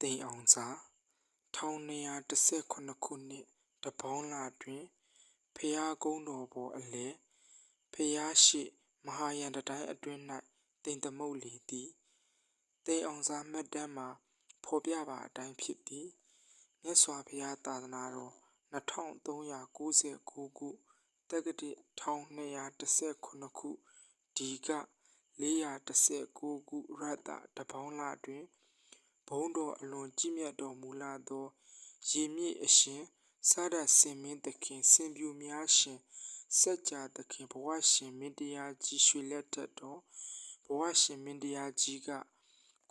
သိမ်အောင်စာ1219ခုနှစ်တပေါင်းလတွင်ဖျားကုန်းတော်ပေါ်အလယ်ဖျားရှိမဟာယန္တတိုင်းအတွင်း၌တိမ်သမုတ်လေသည်သိမ်အောင်စာမှတ်တမ်းမှာဖော်ပြပါအတိုင်းဖြစ်သည်မြတ်စွာဘုရားသာသနာတော်2399ခုတက္ကတိ1219ခုဒီက419ခုရတ္တတပေါင်းလတွင် ဘုံတော်အလွန်ကြီးမြတ်တော်မူလာသောရေမြေအရှင်စာဒဆင်မင်းသခင်စင်ပြူများရှင်စัจ जा သခင်ဘဝရှင်မင်းတရားကြီးရွှေလက်ထက်တော်ဘဝရှင်မင်းတရားကြီးက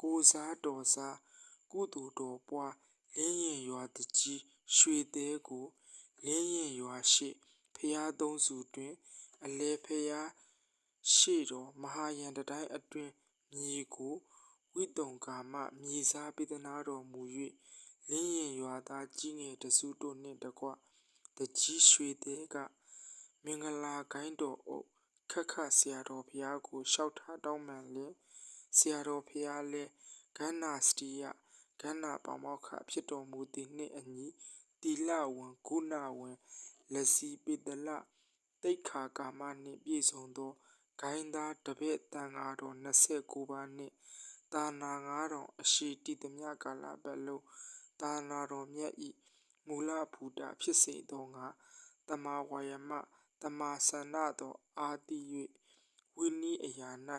ကိုစားတော်စားကုသိုလ်တော်ပွားလင်းရင်ရွာတကြီးရွှေသေးကိုလင်းရင်ရွာရှိဖျားသုံးစုတွင် အလဲဖျားရှေ့တော်မဟာယန္တတိုင်းအတွင်မြေကို ဝိတုံကာမမြေစားပိဒနာတော်မူ၍လင်းရင်ရွာသားကြီးငယ်တစုတို့နှင့်တကွတကြီးရွှေသေးကမင်္ဂလာကိုင်းတော်အုပ်ခက်ခဆရာတော်ဘုရားကိုလျှောက်ထားတောင်းပန်လျင်ဆရာတော်ဘုရားလည်းကန္နာစတိယကန္နာပေါမောက္ခဖြစ်တော်မူသည်နှင့်အညီတီလဝန်ဂုဏဝန်လက်စီပိတလတိတ်ခါကာမနှင့်ပြည့်စုံသောဂိုင်းသားတပည့်တန်ဃာတော်29ပါးနှင့် တာနာ9000အရှိတည်သမျှကာလပတ်လုံးတာနာတော်မြတ်ဤမူလဘူတာဖြစ်စေသောငါတမဝါယမတမဆန္ဒသောအာတိ၍ဝိနည်းအရာ၌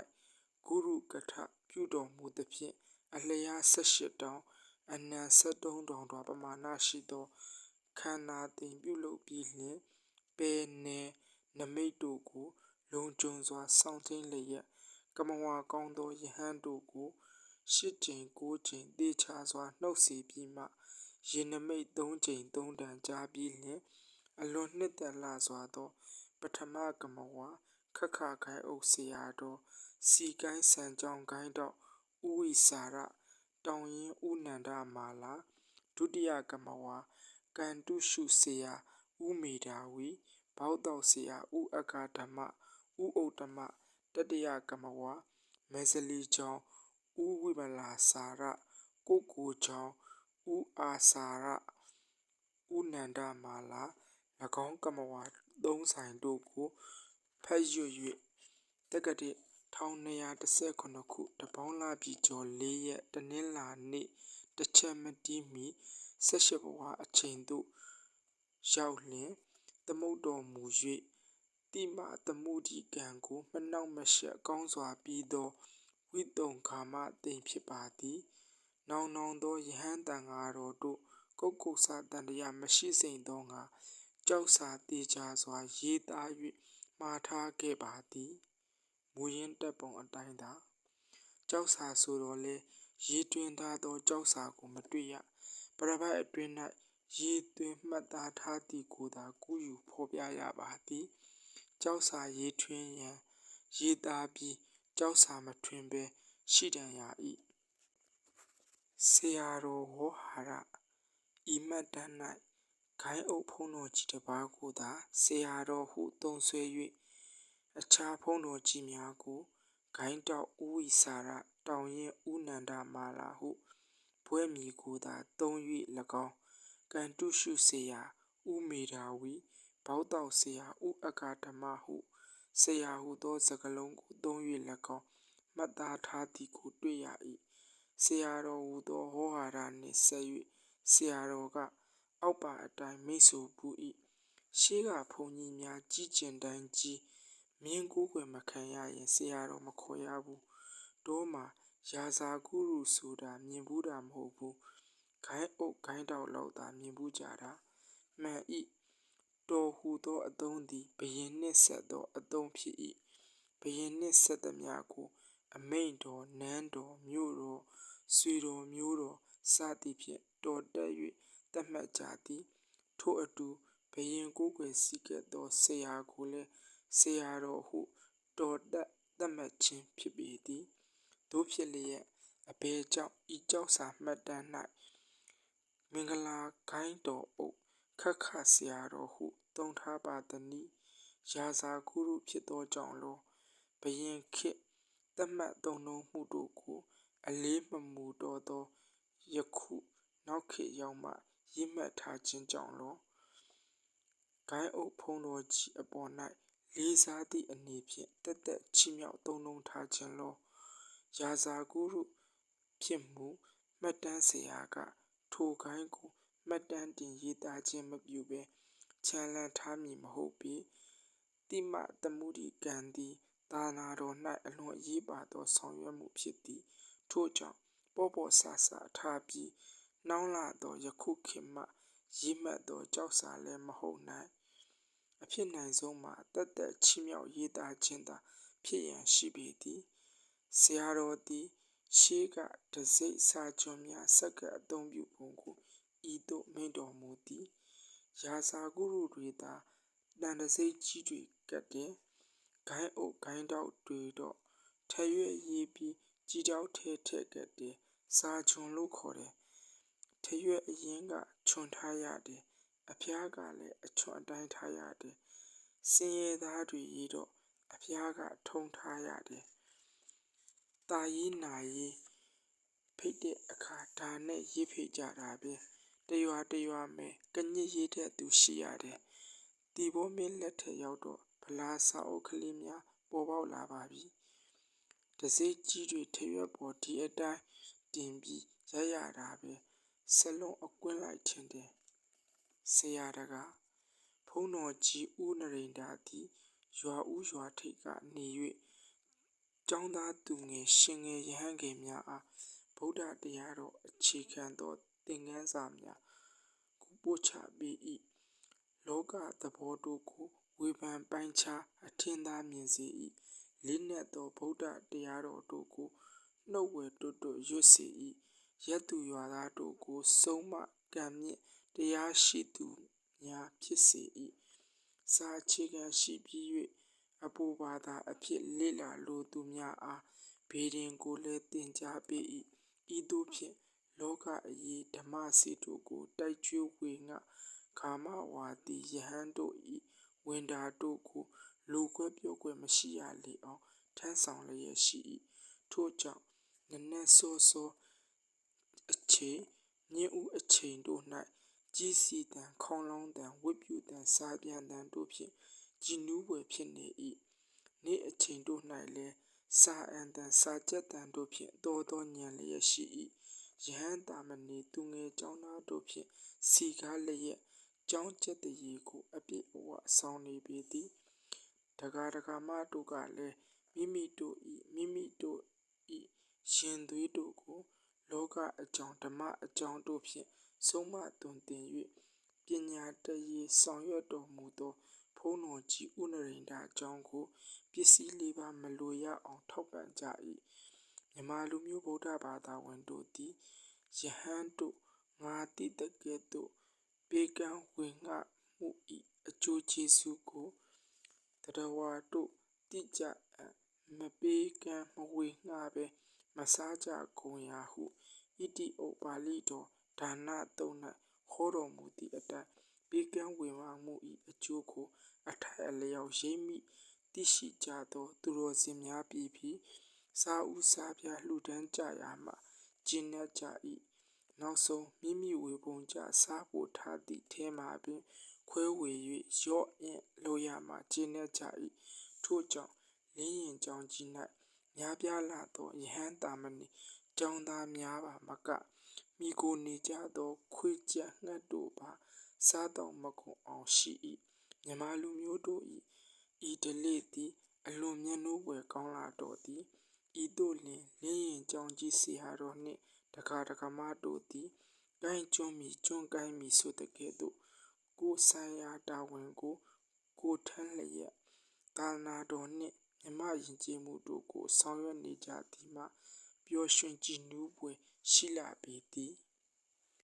ဂုရုကထပြုတော်မူသဖြင့်အလျား18တောင်အနံ73တောင်တော်ပမာဏရှိသောခန္ဓာတင်ပြုလုပ်ပြီးလျှင်ပေနေနမိတ်တို့ကိုလုံခြုံစွာစောင့်ထိန်လျက် ကမဝါကောင်းသောယဟန်တို့ကိုရှစ်ကြိမ်ကိုးကြိမ်တေချာစွာနှုတ်စီပြီးမှရေနမိတ်သုံးကြိမ်သုံးတန်ကြားပြီးလျင်အလွန်နှစ်သက်လာစွာသော ပထမကမဝါခခခိုင်အုပ်ဆရာတော်စီကိုင်းစံကြောင်းကိုင်းတော့ဥဝိစာရတောင်ရင်ဥနန္ဒမာလာဒုတိယကမဝါကန်တုရှုဆရာဥမေတာဝီဘောက်တော်ဆရာဥအက္ခဓမ္မဥဥတ္တမ တတိယကမဝါမေဇလီကျောင်းဥဝိမလာစာရကိုကိုကျောင်းဥအာစာရဥနန္ဒမာလာ၎င်းကမဝါသုံးဆိုင်တို့ကိုဖတ်ရွ၍တက္ကတိ1219ခုတပေါင်းလာပြီကျော်၄ရက်တနင်္လာနေ့တစ်ချက်မတီးမီ၁၈ဘဝအချိန်သို့ရောက်လျင်သမုတ်တော်မူ၍ တိမသမုဒိကံကိုမနှောက်မရှက်ကောင်းစွာပြီးသောဝိတုံခါမတိမ်ဖြစ်ပါသည်။နောင်နောင်သောယဟန်တန်ဃာတော်တို့ကုတ်ကုတ်စာတန်တရားမရှိစိမ်သောငါကြောက်စာတေချာစွာရေးသား၍မှားထားခဲ့ပါသည်။မူရင်းတပ်ပုံအတိုင်းသာကြောက်စာဆိုတော့လေရေးတွင်ထားသောကြောက်စာကိုမတွေ့ရပရပတ်အတွင်း၌ရေးသွင်းမှတ်သားထားသည်ကိုသာကူးယူဖော်ပြရပါသည် ကြောက်စာရေးထွင်းရန်ရေးသားပြီးကြောက်စာမထွင်းဘဲရှိတန်ရာ၏ဆရာတော်ဝဟရဤမှတ်တမ်း၌ဂိုင်းအုပ်ဖုံးတော်ကြီးတစ်ပါးကိုသာဆရာတော်ဟုသုံးဆွဲ၍အခြားဖုံးတော်ကြီးများကိုဂိုင်းတောက်ဥဝိစာရတောင်ရင်ဥနန္ဒမာလာဟုဘွဲ့မီကိုသာသုံး၍၎င်းကန်တုရှုဆေယဥမေရာဝီ ဘောက်တောက်ဆေယဥအကာဓမ္မဟုဆေယဟုသောစကလုံးကိုသုံး၍၎င်းမှတ်သားထားသည်ကိုတွေ့ရ၏ဆရာတော်ဟူသောဟောဟာရနှင့်ဆက်၍ဆရာတော်က အောက်ပါအတိုင်းမိတ်ဆိုပူ၏ရှေးကဘုန်းကြီးများကြီးကျင်တိုင်းကြီးမြင်းကိုးကွယ်မခံရရင်ဆရာတော်မခေါ်ရဘူးတောမှာရာဇာကုရုဆိုတာမြင်ဘူးတာမဟုတ်ဘူးခိုင်းအုပ်ခိုင်းတောက်လောက်သာမြင်ဘူးကြတာမှန်ဤ တော်ဟူသောအသုံးသည်ဘယင်နှင့်ဆက်သောအသုံးဖြစ်၏ဘယင်နှင့်ဆက်သည်များကို အမိန်တော်နန်းတော်မြို့တော်ဆွေတော်မျိုးတော်စသည်ဖြင့်တော်တက်၍တတ်မှတ်ကြသည်ထို့အတူဘယင်ကိုယ်ွယ်စည်းကဲ့သောဆရာကိုလည်းဆရာတော်ဟုတော်တက်သတ်မှတ်ခြင်းဖြစ်ပေသည်တို့ဖြစ်လျက်အဘယ်ကြောင့်ဤကြောက်စာမှတ်တမ်း၌မင်္ဂလာခိုင်းတော်အုပ်ခက်ခဆရာတော်ဟု တုံထားပါသည်နိရာဇာကုရုဖြစ်သောကြောင့်လောဘယင်ခေတ်သတ်မှတ်သုံးလုံးမှုတို့ကို အလေးမမူတော့သောယခုနောက်ခေတ်ရောက်မှရေးမှတ်ထားခြင်းကြောင့်လောဂိုင်းအုပ်ဖုံးတော်ကြီးအပေါ်၌လေးစားသည့်အနေဖြင့်တက်တက်ချီးမြှောက်သုံးနှုန်းထားခြင်းလောရာဇာကုရုဖြစ်မှုမှတ်တမ်းဆရာက ထိုဂိုင်းကိုမှတ်တမ်းတင်ရေးသားခြင်းမပြုဘဲ ခြံလန်းထားမည်မဟုတ်ပေတိမတမှုဒီကံသည်သာနာတော်၌အလွန်အရေးပါသော ဆောင်ရွက်မှုဖြစ်သည်ထို့ကြောင့်ပေါ်ပေါ်ဆဆထားပြီးနှောင်းလာသောယခုခေတ်မှရေးမှတ်သောကြောက်စာလည်းမဟုတ်နိုင်အဖြစ်နိုင်ဆုံးမှာတက်တက်ချီးမြှောက်ရေးသားခြင်းသာဖြစ်ရန်ရှိပေသည်ဆရာတော်သည်ရှေးကတစိ့စာကျွန်းများစက္ကအသုံးပြုပုံကိုဤသို့မိန့်တော်မူသည် ရာဇာကုရုတွေသာတန်တစိ့ကြီးတွေကတ်တယ်ဂိုင်းအုပ်ဂိုင်းတောက်တွေတော့ထရွက်ရေးပြီးကြီးတောက်ထဲထက်ကတ်တယ်စာချွန်လို့ခေါ်တယ်ထရွက်အရင်ကချွန်ထားရတယ်အဖျားကလည်းအချွန်အတိုင်းထားရတယ်စင်ရသားတွေရေးတော့အဖျားကထုံထားရတယ်တာရေးနာရေးဖိတ်တဲ့အခါဒါနဲ့ရေးဖိတ်ကြတာပဲ တရွာတရွာမယ်ကညစ်ရေးတဲ့သူရှိရတယ်တီဘောမင်းလက်ထက်ရောက်တော့ဗလာစာအုပ်ကလေးများပေါ်ပေါက်လာပါပြီတစိကြီးတွေထရွက်ပေါ်ဒီအတိုင်းတင်ပြီးရရတာပဲဆလုံးအကွင်းလိုက်ထင်တယ်ဆရာတကားဖုံးတော်ကြီးဦးနရိန္ဒာသည်ရွာဦးရွာထိပ်ကနေ၍ကျောင်းသားသူငယ်ရှင်ငယ်ရဟန်းငယ်များအားဗုဒ္ဓတရားတော်အခြေခံသော သင်ခန်းစာများကိုပို့ချပေး၏လောကသဘောတို့ကိုဝေဖန်ပိုင်းခြားအထင်သာမြင်စေ၏လေးနက်သောဗုဒ္ဓတရားတော်တို့ကိုနှုတ်ဝဲတွတ်တွတ်ရွတ်စေ၏ရက်သူရွာသားတို့ကိုစုံမကံမြင့်တရားရှိသူများဖြစ်စေ၏စာအခြေခံရှိပြီး၍အပူဘာသာအဖြစ်လေ့လာလိုသူများအားဘေဒင်ကိုလည်းသင်ကြားပေး၏ဤသို့ဖြင့် လောကအရေးဓမ္မစီတို့ကိုတိုက်ကျွေးဝေငှကာမဝါဒီယဟန်တို့၏ဝင်တာတို့ကိုလူခွဲပြော့ခွဲမရှိရလေအောင်ထမ်းဆောင်လျက်ရှိ၏ထို့ကြောင့်နနက်စောစောအချိန်ညဦးအချိန်တို့၌ကြီးစီတံခေါင်းလောင်းတံဝိပုတံစာပြန်တံတို့ဖြင့်ကြည်နူးပွဲဖြစ်နေ၏နေ့အချိန်တို့၌လည်းစာအန်တန်စာကြက်တန်တို့ဖြင့်တော်တော်ညံလျက်ရှိ၏ ယဟန်တာမဏေသူငယ်ကျောင်းသားတို့ဖြင့်စီကားလျက်ကျောင်းကျက်တရေကိုအပြည့်အဝဆောင်နေပေသည်တကားတကာမတို့ကလည်းမိမိတို့ဤမိမိတို့ဤရှင်သွေးတို့ကို လောကအကြောင်းဓမ္မအကြောင်းတို့ဖြင့်ဆုံးမသွန်သင်၍ပညာတရေဆောင်ရွက်တော်မူသောဖုံးတော်ကြီးဥနရိန္ဒာအကြောင်းကိုပစ္စည်းလေးပါမလိုရအောင်ထောက်ပံ့ကြ၏ မြန်မာလူမျိုးဗုဒ္ဓဘာသာဝင်တို့သည်ယဟန်တို့ငါတိတကဲ့သို့ပေကံဝင်ငှမှု၏အကျိုးကျေးဇူးကိုတရဝါတို့တိကြအမပေးကံမဝေငှပဲမစားကြကုန်ရာဟုဣတိဩပါဠိတော်ဒါနသုံး၌ဟောတော်မူသည့်အတိုင်းပေကံဝင်ဝမှု၏အကျိုးကို အထိုက်အလျောက်ရိပ်မိသိရှိကြသော သူတော်စင်များပြည်ပြီး စာဥစာပြလှူဒန်းကြရာမှကျင့်တတ်ကြ၏နောက်ဆုံးမိမိဝေပုံကြစားဖို့ထားသည့်ထဲမှာပင်ခွဲဝေ၍ရော့အင်းလိုရမှကျင့်တတ်ကြ၏ထို့ကြောင့်လင်းရင်ကြောင်းကြီး၌များပြားလာသောယဟန်တာမဏိကျောင်းသားများပါမကမိကိုနေကြသောခွေကြက်ငှက်တို့ပါစားတော့မကုန်အောင်ရှိ၏မြမလူမျိုးတို့၏ဤဒလေသည်အလွန်မျက်နှိုးပွေကောင်းလာတော့သည် ဤသို့လင် လင်းရင်ကြောင်းကြီးစီဟာတော်နှင့်တခါတခါမတို့သည် ကိုင်းကျွန်းမီကျွန်းကိုင်းမီဆိုတဲ့ကဲ့သို့ ကိုဆိုင်ရာတာဝန်ကို ကိုထမ်းလျက်ကာနာတော်နှင့် မြမယဉ်ကျေးမှုတို့ကို ဆောင်ရွက်နေကြသည်မှာ ပျော်ရွှင်ကြည်နူးပွေရှိလာပေသည်။